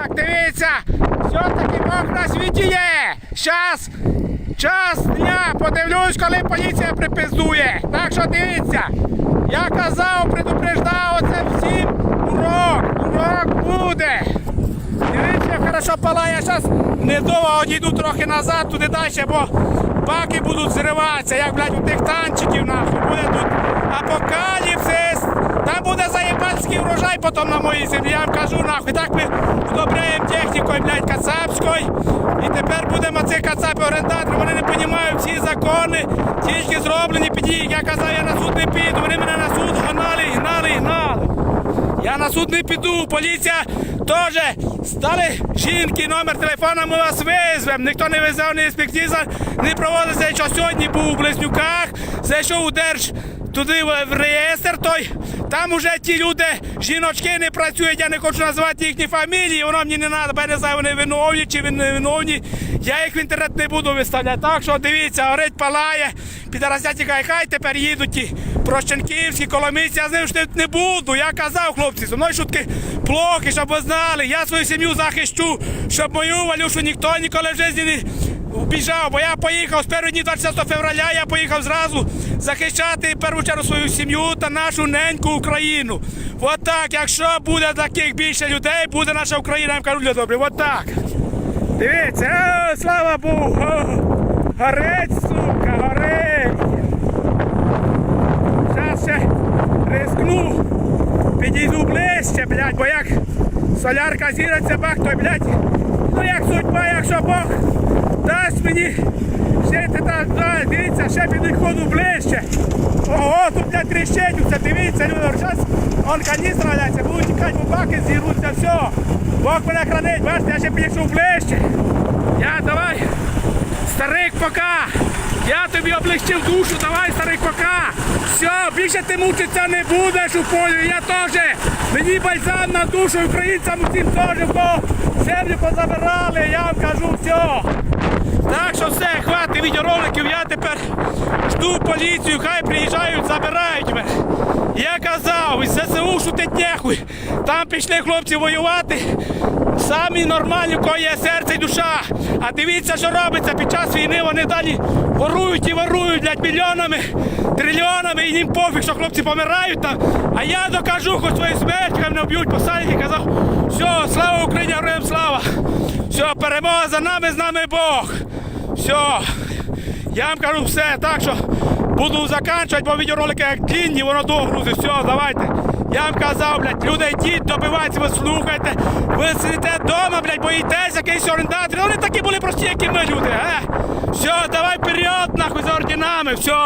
Так, дивіться, все-таки Бог на світі є. Щас, час дня, подивлюсь, коли поліція припиздує. Так що дивіться, я казав, предупреждав, оце всім урок, урок буде. Дивіться, хорошо палає, я зараз недовго одійду трохи назад, туди далі, бо баки будуть зриватися, як, блядь, у тих танчиків, нахуй, буде тут апокаліпсис. Там буде заєбанський урожай потім на моїй землі, я вам кажу, нахуй. Так ми технікою, кацапською. І тепер будемо ці кацапи орендатори, вони не розуміють всі закони, тільки зроблені під їх. Я казав, я на суд не піду, вони мене на суд гнали, гнали, гнали. Я на суд не піду, поліція теж стали жінки, номер телефона, ми вас визвемо. Ніхто не везав, ні експертиза не проводиться, що сьогодні був у Близнюках, зайшов у Держ туди в в реєстр той. Там уже ті люди, жіночки не працюють, я не хочу назвати їхні фамілії, воно мені не треба, я не знаю, вони виновні чи не виновні. Я їх в інтернет не буду виставляти. Так що дивіться, горить палає, підарасяті хай хай тепер їдуть ті Прощенківські, Коломийці, я з ним ж не, буду. Я казав, хлопці, зі мною шутки плохи, щоб ви знали. Я свою сім'ю захищу, щоб мою Валюшу ніхто ніколи в житті не убіжав, бо я поїхав з першого дні 26 февраля, я поїхав зразу захищати в першу чергу свою сім'ю та нашу неньку Україну. От так, якщо буде таких більше людей, буде наша Україна, я вам кажу для добре. От так. Дивіться, о, слава Богу! О, горить, сука, горить! Зараз ще рискну, підійду ближче, блядь, бо як солярка зіреться, бах, то, блядь, ну як судьба, якщо Бог дасть мені ще ти так, да, дивіться, ще підходу ближче. Ого, тут блядь, тріщить, дивіться, люди, зараз он каністра ляться, будуть тікати, бо баки зіруться, все. Бог мене хранить, бачите, я ще підійшов ближче. Я давай, старик, пока. Я тобі облегчив душу, давай, старик, пока. Все, більше ти мучитися не будеш у полі, я теж. Мені бальзам на душу, українцям усім теж, бо землю позабирали, я вам кажу все. Відеороликів, я тепер жду поліцію, хай приїжджають, забирають мене. Я казав, із ЗСУ шутить нехуй. Там пішли хлопці воювати. Самі нормальні, у кого є серце і душа. А дивіться, що робиться під час війни. Вони далі ворують і ворують блядь, мільйонами, трильйонами, і їм пофіг, що хлопці помирають там. А я докажу, хоч свою смерть, хай мене вб'ють посадять і казав, все, слава Україні, героям слава. Все, перемога за нами, з нами Бог. Все. Я вам кажу все, так що буду заканчувати, бо відеоролики як длінні, воно догрузи. Все, давайте. Я вам казав, блядь, люди йдіть, добивайтеся, ви слухайте. Ви сидите вдома, блядь, боїтесь, якийсь орендатор. Вони такі були прості, як і ми, люди, е? Все, давай вперед, нахуй, за орденами, все.